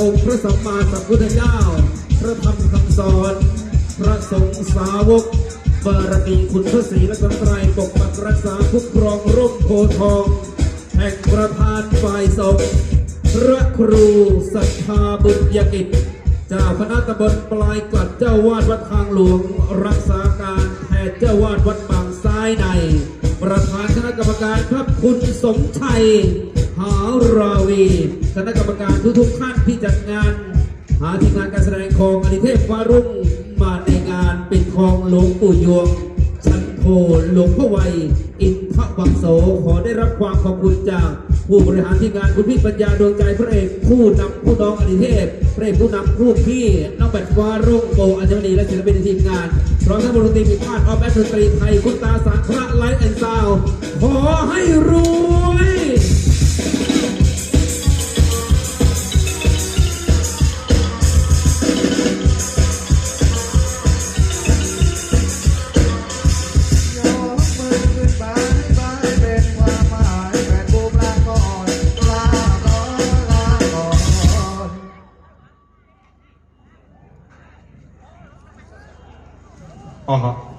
องค์พระสัมมาสัมพุทธเจ้า พระธรรมคำสอน พระสงฆ์สาวก บารมีคุณพระศรีรัตนตรัยปกปักรักษาคุ้มครองร่มโพทอง แห่งประธานฝ่ายสงฆ์พระครูสัทธาบุญยกิจเจ้าคณะตำบลปลายกลัดเจ้าวาดวัดทางหลวง รักษาการแทนเจ้าวาดวัดบางซ้ายใน ประธานคณะกรรมการครับคุณสมชัย หาราวีคณะกรรมการทุกๆท่านที่จัดงาน หาทีมงานการแสดงของอดิเทพฟ้ารุ่งมาในงานปิดทองหลวงปู่ยวงชันโทหลวงพ่อวัย อินทวังโสขอได้รับความขอบคุณจากผู้บริหารที่งานคุณพี่ปัญญาดวงใจพระเอกผู้นำผู้น้องอดิเทพพระเอกผู้นำผู้พี่น้องแบดฟ้ารุ่งโบอัญชลีและศิลปินทีมงานพร้อมทั้งบริษัทมีพาดออฟแอดดนตรีไทยคุณตาสารพระไลท์แอนด์ซาวขอให้รวย อ๋อ